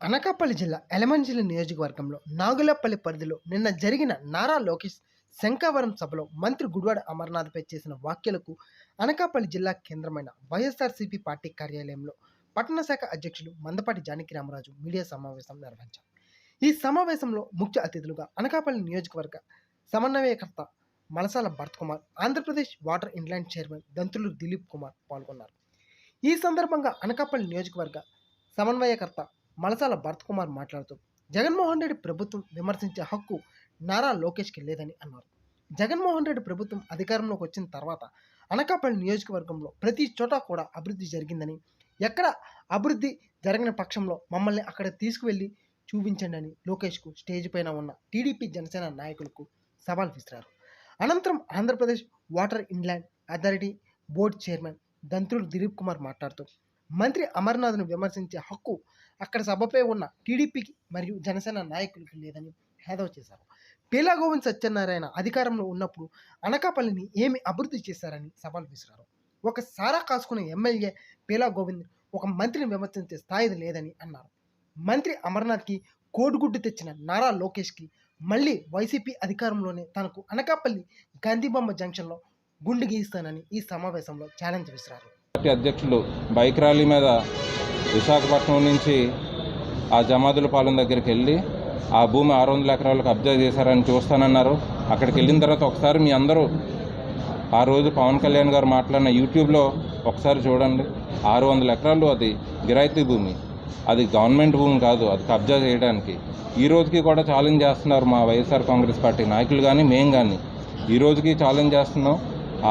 అనకాపల్లి జిల్లా ఎలమంజిల్లి నియోజకవర్గంలో నాగులపల్లి పరిధిలో నిన్న జరిగిన నారా లోకేష్ శంఖావరం సభలో మంత్రి గుడివాడ అమర్నాథ్పై చేసిన వ్యాఖ్యలకు అనకాపల్లి జిల్లా కేంద్రమైన వైఎస్ఆర్సీపీ పార్టీ కార్యాలయంలో పట్టణ శాఖ అధ్యక్షులు మందపాటి జానకి రామరాజు మీడియా సమావేశం నిర్వహించారు. ఈ సమావేశంలో ముఖ్య అతిథులుగా అనకాపల్లి నియోజకవర్గ సమన్వయకర్త Malasala Bharat Kumar Andhra Pradesh water inland chairman Dantulu Dilip Kumar పాల్గొన్నారు. ఈ సందర్భంగా అనకాపల్లి నియోజకవర్గ సమన్వయకర్త మలసాల భరత్ కుమార్ మాట్లాడుతూ జగన్మోహన్ రెడ్డి ప్రభుత్వం విమర్శించే హక్కు నారా లోకేష్కి లేదని అన్నారు. జగన్మోహన్ రెడ్డి ప్రభుత్వం అధికారంలోకి వచ్చిన తర్వాత అనకాపల్లి నియోజకవర్గంలో ప్రతి చోట కూడా అభివృద్ధి జరిగిందని ఎక్కడ అభివృద్ధి జరగని పక్షంలో మమ్మల్ని అక్కడ తీసుకువెళ్ళి చూపించండి అని లోకేష్కు స్టేజ్ పైన ఉన్న టీడీపీ జనసేన నాయకులకు సవాల్ విసిరారు. అనంతరం Andhra Pradesh water inland authority board chairman Dantrudu Dilip Kumar మాట్లాడుతూ మంత్రి అమర్నాథ్ను విమర్శించే హక్కు అక్కడ సభపై ఉన్న టీడీపీకి మరియు జనసేన నాయకులకి లేదని హేదవ చేశారు. పీలా గోవింద్ సత్యనారాయణ అధికారంలో ఉన్నప్పుడు అనకాపల్లిని ఏమి అభివృద్ధి చేశారని సవాల్ విసిరారు. ఒక సారా కాసుకునే ఎమ్మెల్యే పీలా గోవింద్ ఒక మంత్రిని విమర్శించే స్థాయిది లేదని అన్నారు. మంత్రి అమర్నాథ్కి కోడిగుడ్డు తెచ్చిన నారా లోకేష్కి మళ్ళీ వైసీపీ అధికారంలోనే తనకు అనకాపల్లి గాంధీబొమ్మ జంక్షన్లో గుండు గీస్తానని ఈ సమావేశంలో ఛాలెంజ్ విసిరారు. పార్టీ అధ్యక్షులు బైక్ ర్యాలీ మీద విశాఖపట్నం నుంచి ఆ జమాదుల పాలెం దగ్గరికి వెళ్ళి ఆ భూమి ఆరు వందల ఎకరాలు కబ్జా చేశారని చూస్తానన్నారు. అక్కడికి వెళ్ళిన తర్వాత ఒకసారి మీ అందరూ ఆ రోజు పవన్ కళ్యాణ్ గారు మాట్లాడిన యూట్యూబ్లో ఒకసారి చూడండి. ఆరు వందల ఎకరాలు అది గిరాయితీ భూమి. అది గవర్నమెంట్ భూమి కాదు అది కబ్జా చేయడానికి. ఈ రోజుకి కూడా ఛాలెంజ్ చేస్తున్నారు మా వైఎస్ఆర్ కాంగ్రెస్ పార్టీ నాయకులు కానీ మేము కానీ ఈ రోజుకి ఛాలెంజ్ చేస్తున్నాం.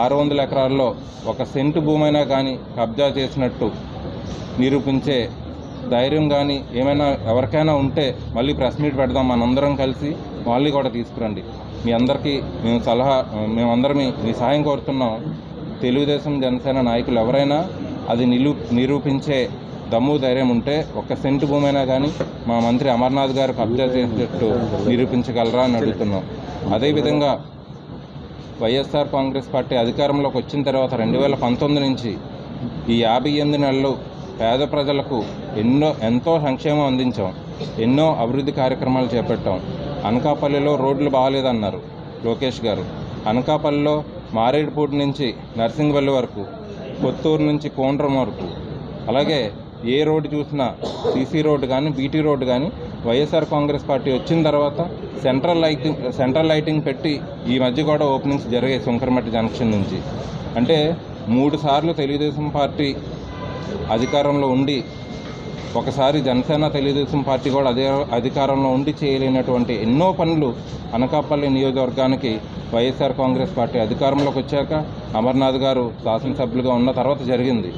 ఆరు వందల ఎకరాల్లో ఒక సెంటు భూమైనా కానీ కబ్జా చేసినట్టు నిరూపించే ధైర్యం కానీ ఏమైనా ఎవరికైనా ఉంటే మళ్ళీ ప్రెస్ మీట్ పెడదాం మనందరం కలిసి వాళ్ళని కూడా తీసుకురండి. మీ అందరికీ మేము సలహా మేమందరం మీ సహాయం కోరుతున్నాం. తెలుగుదేశం జనసేన నాయకులు ఎవరైనా అది నిలు నిరూపించే దమ్ము ధైర్యం ఉంటే ఒక్క సెంటు భూమైనా కానీ మా మంత్రి అమర్నాథ్ గారు కబ్జా చేసేటట్టు నిరూపించగలరా అని అడుగుతున్నాం. అదేవిధంగా వైఎస్ఆర్ కాంగ్రెస్ పార్టీ అధికారంలోకి వచ్చిన తర్వాత రెండు వేల పంతొమ్మిది నుంచి ఈ యాభై ఎనిమిది నెలలు పేద ప్రజలకు ఎన్నో ఎంతో సంక్షేమం అందించాం. ఎన్నో అభివృద్ధి కార్యక్రమాలు చేపట్టాం. అనకాపల్లిలో రోడ్లు బాగాలేదన్నారు లోకేష్ గారు. అనకాపల్లిలో మారేడుపూడి నుంచి నర్సింగ్వల్లి వరకు కొత్తూరు నుంచి కోండ్రం వరకు. అలాగే ఏ రోడ్డు చూసినా సీసీ రోడ్డు కానీ బీటీ రోడ్డు కానీ వైఎస్ఆర్ కాంగ్రెస్ పార్టీ వచ్చిన తర్వాత సెంట్రల్ లైటింగ్ సెంట్రల్ లైటింగ్ పెట్టి ఈ మధ్య కూడా ఓపెనింగ్స్ జరిగాయి శంకరమట్టి జంక్షన్ నుంచి. అంటే మూడు సార్లు తెలుగుదేశం పార్టీ అధికారంలో ఉండి ఒకసారి జనసేన తెలుగుదేశం పార్టీ కూడా అదే అధికారంలో ఉండి చేయలేనటువంటి ఎన్నో పనులు అనకాపల్లి నియోజకవర్గానికి వైఎస్ఆర్ కాంగ్రెస్ పార్టీ అధికారంలోకి వచ్చాక అమర్నాథ్ గారు శాసనసభ్యులుగా ఉన్న తర్వాత జరిగింది.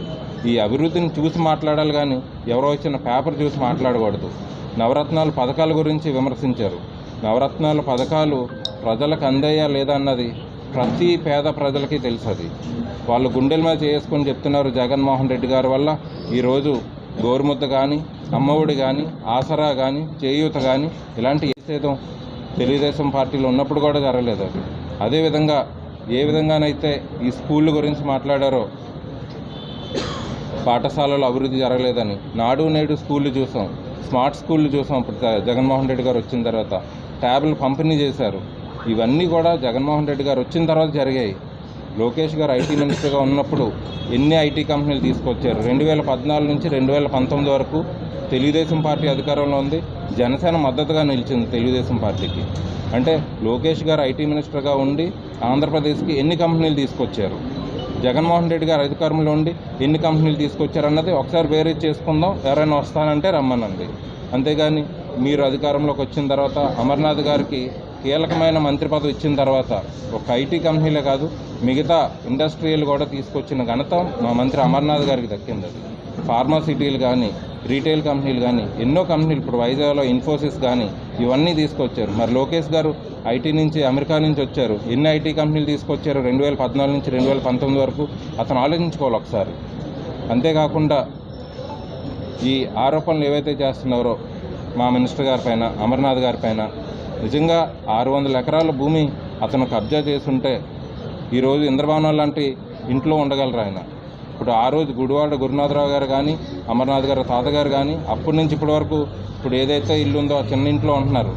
ఈ అభివృద్ధిని చూసి మాట్లాడాలి కానీ ఎవరో ఇచ్చిన పేపర్ చూసి మాట్లాడకూడదు. నవరత్నాలు పథకాల గురించి విమర్శించారు. నవరత్నాల పథకాలు ప్రజలకు అందాయా లేదా అన్నది ప్రతి పేద ప్రజలకి తెలుసు అది వాళ్ళు గుండెల మీద చేసుకొని చెప్తున్నారు జగన్మోహన్ రెడ్డి గారి వల్ల. ఈరోజు గోరుముద్ద కానీ అమ్మఒడి కానీ ఆసరా కానీ చేయూత కానీ ఇలాంటి చేసేదం తెలుగుదేశం పార్టీలో ఉన్నప్పుడు కూడా జరగలేదు అది. అదేవిధంగా ఏ విధంగానైతే ఈ స్కూళ్ళ గురించి మాట్లాడారో పాఠశాలలో అభివృద్ధి జరగలేదని. నాడు నేడు స్కూళ్ళు చూసాం. స్మార్ట్ స్కూళ్ళు చూసాం. అప్పుడు జగన్మోహన్ రెడ్డి గారు వచ్చిన తర్వాత. ట్యాబ్లు పంపిణీ చేశారు. ఇవన్నీ కూడా జగన్మోహన్ రెడ్డి గారు వచ్చిన తర్వాత జరిగాయి. లోకేష్ గారు ఐటీ మినిస్టర్గా ఉన్నప్పుడు ఎన్ని ఐటీ కంపెనీలు తీసుకొచ్చారు? రెండు వేల పద్నాలుగు నుంచి రెండు వేల పంతొమ్మిది వరకు తెలుగుదేశం పార్టీ అధికారంలో ఉంది. జనసేన మద్దతుగా నిలిచింది తెలుగుదేశం పార్టీకి. అంటే లోకేష్ గారు ఐటీ మినిస్టర్గా ఉండి ఆంధ్రప్రదేశ్కి ఎన్ని కంపెనీలు తీసుకొచ్చారు? జగన్మోహన్ రెడ్డి గారు అధికారంలో ఉండి ఎన్ని కంపెనీలు తీసుకొచ్చారన్నది ఒకసారి వేరే చేసుకుందాం. ఎవరైనా వస్తానంటే రమ్మనండి. అంతేగాని మీరు అధికారంలోకి వచ్చిన తర్వాత అమర్నాథ్ గారికి కీలకమైన మంత్రి పదవి ఇచ్చిన తర్వాత ఒక ఐటీ కంపెనీలే కాదు మిగతా ఇండస్ట్రియల్ కూడా తీసుకొచ్చిన ఘనత మా మంత్రి అమర్నాథ్ గారికి దక్కింది అది. ఫార్మాసిటీలు కానీ రీటైల్ కంపెనీలు కానీ ఎన్నో కంపెనీలు ఇప్పుడు వైజాగ్లో ఇన్ఫోసిస్ కానీ ఇవన్నీ తీసుకొచ్చారు. మరి లోకేష్ గారు ఐటీ నుంచి అమెరికా నుంచి వచ్చారు. ఎన్ని ఐటీ కంపెనీలు తీసుకొచ్చారు? రెండు వేల పద్నాలుగు నుంచి రెండు వేల పంతొమ్మిది వరకు అతను ఆలోచించుకోవాలి ఒకసారి. అంతేకాకుండా ఈ ఆరోపణలు ఏవైతే చేస్తున్నారో మా మినిస్టర్ గారి పైన అమర్నాథ్ గారి పైన నిజంగా ఆరు వందల ఎకరాల భూమి అతను కబ్జా చేసుంటే ఈరోజు ఇంద్రభవనం లాంటి ఇంట్లో ఉండగలరు ఆయన? ఇప్పుడు ఆ రోజు గుడివాడ గురునాథరావు గారు కానీ అమర్నాథ్ గారు తాతగారు కానీ అప్పటి నుంచి ఇప్పటి వరకు ఇప్పుడు ఏదైతే ఇల్లు ఉందో ఆ చిన్న ఇంట్లో ఉంటున్నారు.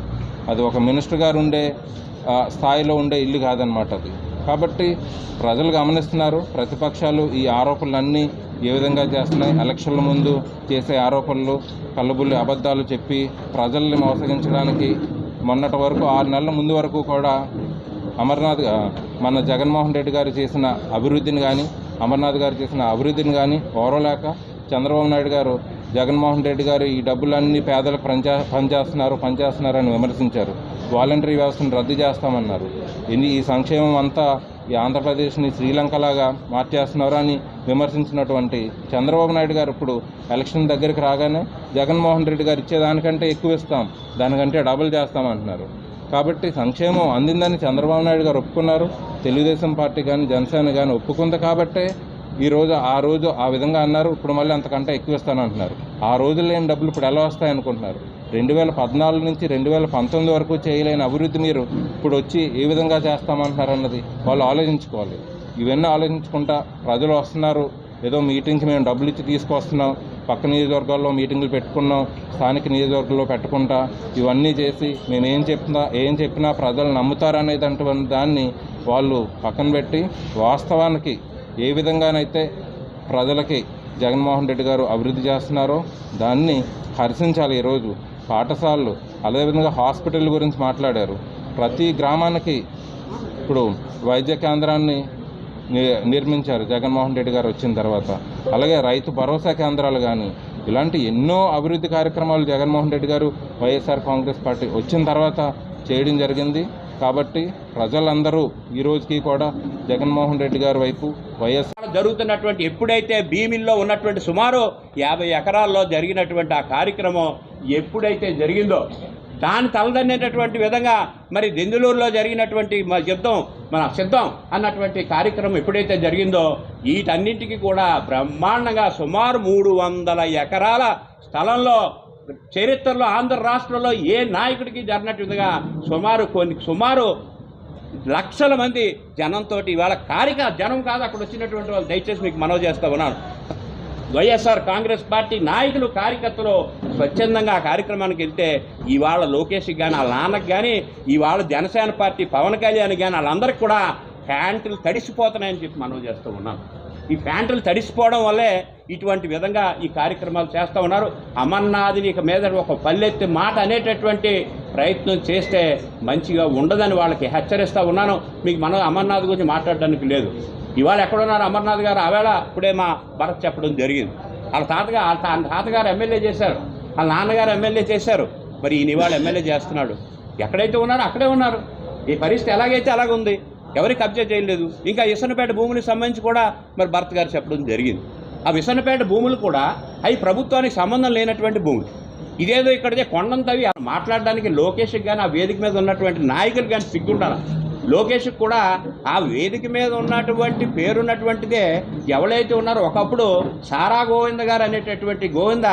అది ఒక మినిస్టర్ గారు ఉండే స్థాయిలో ఉండే ఇల్లు కాదనమాట అది. కాబట్టి ప్రజలు గమనిస్తున్నారు ప్రతిపక్షాలు ఈ ఆరోపణలన్నీ ఏ విధంగా చేస్తున్నాయి? ఎలక్షన్ల ముందు చేసే ఆరోపణలు కళ్ళబుల్లి అబద్ధాలు చెప్పి ప్రజల్ని మోసగించడానికి మొన్నటి వరకు ఆరు నెలల ముందు వరకు కూడా అమర్నాథ్ మన జగన్మోహన్ రెడ్డి గారు చేసిన అభివృద్ధిని కానీ అమర్నాథ్ గారు చేసిన అభివృద్ధిని కానీ ఓరలేక చంద్రబాబు నాయుడు గారు జగన్మోహన్ రెడ్డి గారు ఈ డబ్బులన్నీ పేదలకు పంచా పనిచేస్తున్నారు పనిచేస్తున్నారని విమర్శించారు. వాలంటరీ వ్యవస్థను రద్దు చేస్తామన్నారు. ఈ సంక్షేమం అంతా ఈ ఆంధ్రప్రదేశ్ని శ్రీలంకలాగా మార్చేస్తున్నారు అని విమర్శించినటువంటి చంద్రబాబు నాయుడు గారు ఇప్పుడు ఎలక్షన్ దగ్గరికి రాగానే జగన్మోహన్ రెడ్డి గారు ఇచ్చేదానికంటే ఎక్కువ ఇస్తాం దానికంటే డబుల్ చేస్తామంటున్నారు కాబట్టి సంక్షేమం అందిందని చంద్రబాబు నాయుడు గారు ఒప్పుకున్నారు. తెలుగుదేశం పార్టీ కానీ జనసేన కానీ ఒప్పుకుంది కాబట్టే ఈ రోజు ఆ రోజు ఆ విధంగా అన్నారు. ఇప్పుడు మళ్ళీ అంతకంటే ఎక్కువ ఇస్తానంటున్నారు. ఆ రోజు లేని డబ్బులు ఇప్పుడు ఎలా వస్తాయనుకుంటున్నారు? రెండు వేల పద్నాలుగు నుంచి రెండు వేల పంతొమ్మిది వరకు చేయలేని అభివృద్ధి మీరు ఇప్పుడు వచ్చి ఏ విధంగా చేస్తామంటున్నారు అన్నది వాళ్ళు ఆలోచించుకోవాలి. ఇవన్నీ ఆలోచించుకుంటా ప్రజలు వస్తున్నారు. ఏదో మీటింగ్కి మేము డబ్బులు ఇచ్చి తీసుకొస్తున్నాం. పక్క నియోజకవర్గాల్లో మీటింగులు పెట్టుకున్నాం. స్థానిక నియోజకవర్గంలో పెట్టుకుంటా ఇవన్నీ చేసి మేము ఏం చెప్పినా ఏం చెప్పినా ప్రజలు నమ్ముతారనేది అటువంటి దాన్ని వాళ్ళు పక్కన పెట్టి వాస్తవానికి ఏ విధంగానైతే ప్రజలకి జగన్మోహన్ రెడ్డి గారు అభివృద్ధి చేస్తున్నారో దాన్ని హర్షించాలి ఈరోజు. పాఠశాలలు అదేవిధంగా హాస్పిటల్ గురించి మాట్లాడారు. ప్రతి గ్రామానికి ఇప్పుడు వైద్య కేంద్రాన్ని ని- నిర్మించారు జగన్మోహన్ రెడ్డి గారు వచ్చిన తర్వాత. అలాగే రైతు భరోసా కేంద్రాలు కానీ ఇలాంటి ఎన్నో అభివృద్ధి కార్యక్రమాలు జగన్మోహన్ రెడ్డి గారు వైఎస్ఆర్ కాంగ్రెస్ పార్టీ వచ్చిన తర్వాత చేయడం జరిగింది. కాబట్టి ప్రజలందరూ ఈ రోజుకి కూడా జగన్మోహన్ రెడ్డి గారి వైపు వైఎస్ జరుగుతున్నటువంటి ఎప్పుడైతే భీమిల్లో ఉన్నటువంటి సుమారు యాభై ఎకరాల్లో జరిగినటువంటి ఆ కార్యక్రమం ఎప్పుడైతే జరిగిందో దాని తలదన్నేటటువంటి విధంగా మరి దెందులూరులో జరిగినటువంటి మన యుద్ధం మన సిద్ధం అన్నటువంటి కార్యక్రమం ఎప్పుడైతే జరిగిందో వీటన్నింటికి కూడా బ్రహ్మాండంగా సుమారు మూడు వందల ఎకరాల స్థలంలో చరిత్రలో ఆంధ్ర రాష్ట్రంలో ఏ నాయకుడికి జరిగినట్టుగా సుమారు కొన్ని సుమారు లక్షల మంది జనంతో ఇవాళ కారిక జనం కాదు అక్కడ వచ్చినటువంటి వాళ్ళు. దయచేసి మీకు మనవి చేస్తా ఉన్నాను. వైఎస్ఆర్ కాంగ్రెస్ పార్టీ నాయకులు కార్యకర్తలు స్వచ్ఛందంగా ఆ కార్యక్రమానికి వెళ్తే ఇవాళ లోకేష్కి కానీ వాళ్ళ నాన్నకి కానీ ఇవాళ జనసేన పార్టీ పవన్ కళ్యాణ్ కానీ వాళ్ళందరికీ కూడా ప్యాంటులు తడిసిపోతున్నాయని చెప్పి మనవి చేస్తూ ఉన్నాం ఈ ప్యాంటులు తడిసిపోవడం వల్లే ఇటువంటి విధంగా ఈ కార్యక్రమాలు చేస్తూ ఉన్నారు. అమర్నాథ్ని ఇక మీద ఒక పల్లెత్తి మాట అనేటటువంటి ప్రయత్నం చేస్తే మంచిగా ఉండదని వాళ్ళకి హెచ్చరిస్తూ ఉన్నాను. మీకు మనం అమర్నాథ్ గురించి మాట్లాడడానికి లేదు. ఇవాళ ఎక్కడున్నారు అమర్నాథ్ గారు? ఆవేళ ఇప్పుడే మా భరత్ చెప్పడం జరిగింది. వాళ్ళ తాతగారు వాళ్ళ తాతగారు ఎమ్మెల్యే చేశారు. వాళ్ళ నాన్నగారు ఎమ్మెల్యే చేశారు. మరి ఈయన ఇవాళ ఎమ్మెల్యే చేస్తున్నాడు. ఎక్కడైతే ఉన్నారో అక్కడే ఉన్నారు. ఈ పరిస్థితి ఎలాగైతే అలాగ ఉంది ఎవరికి కబ్జా చేయలేదు. ఇంకా ఇసనపేట భూములకు సంబంధించి కూడా మరి భరత్ గారు చెప్పడం జరిగింది. ఆ విసనపేట భూములు కూడా అవి ప్రభుత్వానికి సంబంధం లేనటువంటి భూములు. ఇదేదో ఇక్కడే కొండంతవి మాట్లాడడానికి లోకేష్కి కానీ ఆ వేదిక మీద ఉన్నటువంటి నాయకులు కానీ సిగ్గుండాలి? లోకేష్ కూడా ఆ వేదిక మీద ఉన్నటువంటి పేరున్నటువంటిదే ఎవరైతే ఉన్నారో ఒకప్పుడు సారా గోవింద గారు అనేటటువంటి గోవింద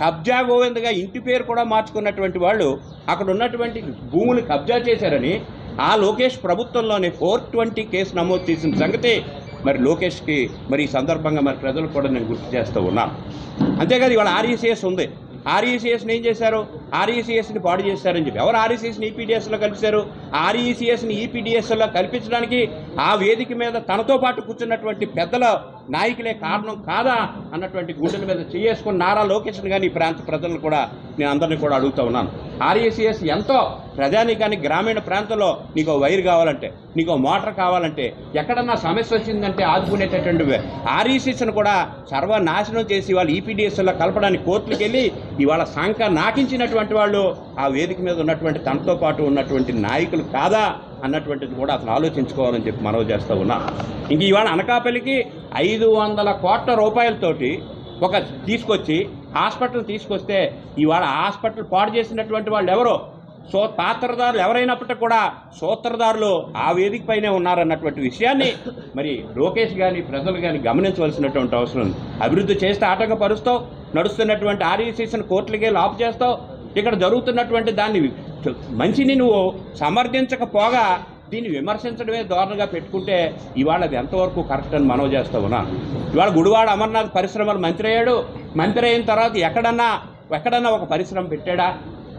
కబ్జా గోవిందగా ఇంటి పేరు కూడా మార్చుకున్నటువంటి వాళ్ళు అక్కడ ఉన్నటువంటి భూములు కబ్జా చేశారని ఆ లోకేష్ ప్రభుత్వంలోనే ఫోర్ ట్వంటీ కేసు నమోదు చేసిన సంగతి మరి లోకేష్కి మరి ఈ సందర్భంగా మరి ప్రజలు కూడా నేను గుర్తు చేస్తూ ఉన్నాను అంతేకాదు ఇవాళ ఆర్ఈసీఎస్ ఉంది. ఆర్ఈసీఎస్ని ఏం చేశారు? ఆర్ఈసీఎస్ని పాడు చేశారని చెప్పి. ఎవరు ఆర్ఈసీఎస్ని ఈపీడిఎస్లో కలిపారు ఆర్ఈసీఎస్ని ఈపీడిఎస్లో కల్పించడానికి ఆ వేదిక మీద తనతో పాటు కూర్చున్నటువంటి పెద్దల నాయకులే కారణం కాదా అన్నటువంటి గుండెల మీద చేసుకుని నారా లోకేష్ కానీ ఈ ప్రాంత ప్రజలను కూడా నేను అందరినీ కూడా అడుగుతూ ఉన్నాను. ఆర్ఏసీఎస్ ఎంతో ప్రజానీకానికి గ్రామీణ ప్రాంతంలో నీకు వైర్ కావాలంటే నీకు మోటార్ కావాలంటే ఎక్కడన్నా సమస్య వచ్చిందంటే ఆదుకునేటటువంటి ఆర్ఈసీఎస్ను కూడా సర్వనాశనం చేసి వాళ్ళు ఈపీడిఎస్లో కలపడానికి కోర్టులకు వెళ్ళి ఇవాళ సంఖ నాకించినటువంటి వాళ్ళు ఆ వేదిక మీద ఉన్నటువంటి తనతో పాటు ఉన్నటువంటి నాయకులు కాదా అన్నటువంటిది కూడా అసలు ఆలోచించుకోవాలని చెప్పి మనవి చేస్తూ ఉన్నా. ఇంక ఇవాళ అనకాపల్లికి ఐదు వందల కోట్ల రూపాయలతోటి ఒక తీసుకొచ్చి హాస్పిటల్ తీసుకొస్తే ఇవాళ హాస్పిటల్ పాడు చేసినటువంటి వాళ్ళు ఎవరో? సో పాత్రదారులు ఎవరైనప్పటికీ కూడా సూత్రధారులు ఆ వేదిక పైనే ఉన్నారన్నటువంటి విషయాన్ని మరి లోకేష్ కానీ ప్రజలు కానీ గమనించవలసినటువంటి అవసరం ఉంది. అభివృద్ధి చేస్తే ఆటంకపరుస్తావు నడుస్తున్నటువంటి ఆర్ఈసీసీని కోర్టులకే లాప్ చేస్తావు ఇక్కడ జరుగుతున్నటువంటి దాన్ని మంచిని నువ్వు సమర్థించకపోగా దీన్ని విమర్శించడమే ధోరణిగా పెట్టుకుంటే ఇవాళ అది ఎంతవరకు కరెక్ట్ అని మనవి చేస్తా ఉన్నాను ఇవాళ గుడివాడ అమర్నాథ్ పరిశ్రమలు మంత్రి అయ్యాడు. మంత్రి అయిన తర్వాత ఎక్కడన్నా ఎక్కడన్నా ఒక పరిశ్రమ పెట్టాడా?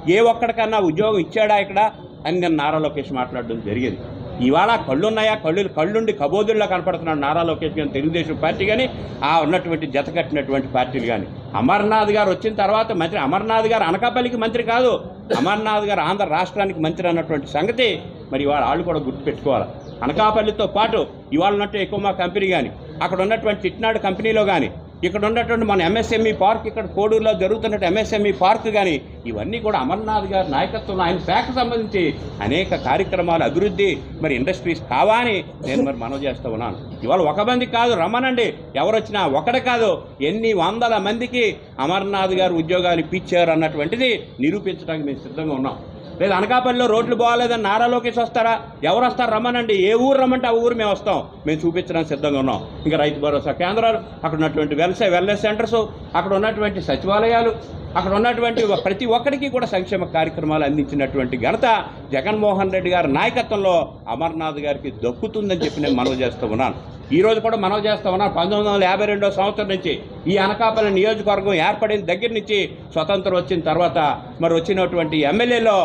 ఏ ఒక్కడికన్నా ఉద్యోగం ఇచ్చాడా ఇక్కడ? అని నేను నారా లోకేష్ మాట్లాడడం జరిగింది. ఇవాళ కళ్ళున్నాయా? కళ్ళు కళ్ళుండి కబోదుల్లో కనపడుతున్నాడు నారా లోకేష్ కానీ తెలుగుదేశం పార్టీ కానీ ఆ ఉన్నటువంటి జత కట్టినటువంటి పార్టీలు కానీ అమర్నాథ్ గారు వచ్చిన తర్వాత మంత్రి అమర్నాథ్ గారు అనకాపల్లికి మంత్రి కాదు. అమర్నాథ్ గారు ఆంధ్ర రాష్ట్రానికి మంత్రి అన్నటువంటి సంగతి మరి ఇవాళ వాళ్ళు కూడా గుర్తుపెట్టుకోవాలి. అనకాపల్లితో పాటు ఇవాళ ఉన్నట్టు ఎక్కువ మా కంపెనీ కానీ అక్కడ ఉన్నటువంటి చిట్నాడు కంపెనీలో కానీ ఇక్కడ ఉన్నటువంటి మన ఎంఎస్ఎంఈ పార్క్ ఇక్కడ కోడూరులో జరుగుతున్నట్టు ఎంఎస్ఎంఈ పార్క్ కానీ ఇవన్నీ కూడా అమర్నాథ్ గారి నాయకత్వంలో ఆయన శాఖకు సంబంధించి అనేక కార్యక్రమాలు అభివృద్ధి మరి ఇండస్ట్రీస్ కావాలని నేను మరి మనవి చేస్తూ ఉన్నాను. ఇవాళ ఒక మంది కాదు రమ్మనండి ఎవరు వచ్చినా ఒకటి కాదు. ఎన్ని వందల మందికి అమర్నాథ్ గారు ఉద్యోగాలు ఇప్పించారు అన్నటువంటిది నిరూపించడానికి మేము సిద్ధంగా ఉన్నాం. లేదు అనకాపల్లిలో రోడ్లు బాగాలేదని నారా లోకేష్ వస్తారా? ఎవరు వస్తారు? రమ్మనండి. ఏ ఊరు రమ్మంటే ఆ ఊరు మేము వస్తాం. మేము చూపించడానికి సిద్ధంగా ఉన్నాం. ఇంకా రైతు భరోసా కేంద్రాలు అక్కడ ఉన్నటువంటి వెల్సే వెల్నెస్ సెంటర్స్ అక్కడ ఉన్నటువంటి సచివాలయాలు అక్కడ ఉన్నటువంటి ప్రతి ఒక్కరికి కూడా సంక్షేమ కార్యక్రమాలు అందించినటువంటి ఘనత జగన్మోహన్ రెడ్డి గారి నాయకత్వంలో అమర్నాథ్ గారికి దక్కుతుందని చెప్పి నేను మనవి చేస్తూ ఉన్నాను. ఈరోజు కూడా మనవి చేస్తూ ఉన్నాను. పంతొమ్మిది వందల యాభై రెండో సంవత్సరం నుంచి ఈ అనకాపల్లి నియోజకవర్గం ఏర్పడిన దగ్గర నుంచి స్వతంత్రం వచ్చిన తర్వాత మరి వచ్చినటువంటి ఎమ్మెల్యేలో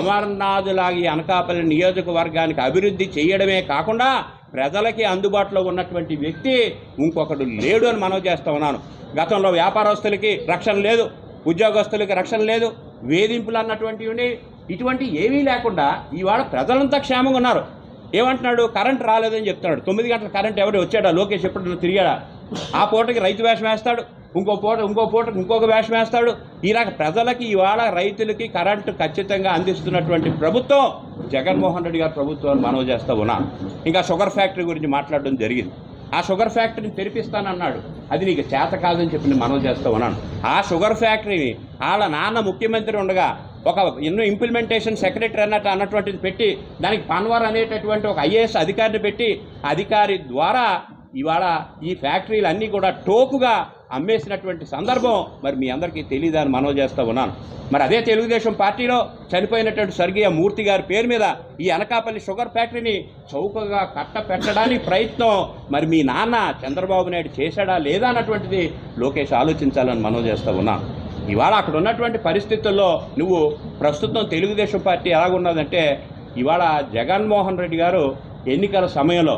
అమర్నాథ్ లాగి అనకాపల్లి నియోజకవర్గానికి అభివృద్ధి చేయడమే కాకుండా ప్రజలకి అందుబాటులో ఉన్నటువంటి వ్యక్తి ఇంకొకడు లేడు అని మనవి చేస్తూ ఉన్నాను. గతంలో వ్యాపారస్తులకి రక్షణ లేదు. ఉద్యోగస్తులకి రక్షణ లేదు వేధింపులు అన్నటువంటివి ఇటువంటి ఏమీ లేకుండా ఇవాళ ప్రజలంతా క్షేమంగా ఉన్నారు. ఏమంటున్నాడు? కరెంట్ రాలేదని చెప్తున్నాడు. తొమ్మిది గంటల కరెంట్ ఎవరు వచ్చాడా? లోకేష్ ఎప్పుడు తిరిగాడా? ఆ పూటకి రైతు వేషం వేస్తాడు. ఇంకో పూట ఇంకో పూటకి ఇంకొక వేషం వేస్తాడు. ఇలాగ ప్రజలకి ఇవాళ రైతులకి కరెంటు ఖచ్చితంగా అందిస్తున్నటువంటి ప్రభుత్వం జగన్మోహన్ రెడ్డి గారి ప్రభుత్వం మనవి చేస్తా ఉన్నా. ఇంకా షుగర్ ఫ్యాక్టరీ గురించి మాట్లాడడం జరిగింది. ఆ షుగర్ ఫ్యాక్టరీని తెరిపిస్తానన్నాడు. అది నీకు చేత కాదని చెప్పి నేను మనవి చేస్తూ ఉన్నాను. ఆ షుగర్ ఫ్యాక్టరీని వాళ్ళ నాన్న ముఖ్యమంత్రి ఉండగా ఒక ఎన్నో ఇంప్లిమెంటేషన్ సెక్రటరీ అన్నట్టు అన్నటువంటిది పెట్టి దానికి పన్వర్ అనేటటువంటి ఒక ఐఏఎస్ అధికారిని పెట్టి అధికారి ద్వారా ఇవాళ ఈ ఫ్యాక్టరీలు అన్నీ కూడా టోకుగా అమ్మేసినటువంటి సందర్భం మరి మీ అందరికీ తెలియదని మనవి చేస్తూ ఉన్నాను. మరి అదే తెలుగుదేశం పార్టీలో చనిపోయినటువంటి స్వర్గీయ మూర్తి గారి పేరు మీద ఈ అనకాపల్లి షుగర్ ఫ్యాక్టరీని చౌకగా కట్ట పెట్టడానికి ప్రయత్నం మరి మీ నాన్న చంద్రబాబు నాయుడు చేశాడా లేదా అన్నటువంటిది లోకేష్ ఆలోచించాలని మనవి చేస్తూ ఉన్నాను. ఇవాళ అక్కడ ఉన్నటువంటి పరిస్థితుల్లో నువ్వు ప్రస్తుతం తెలుగుదేశం పార్టీ ఎలాగున్నదంటే ఇవాళ జగన్మోహన్ రెడ్డి గారు ఎన్నికల సమయంలో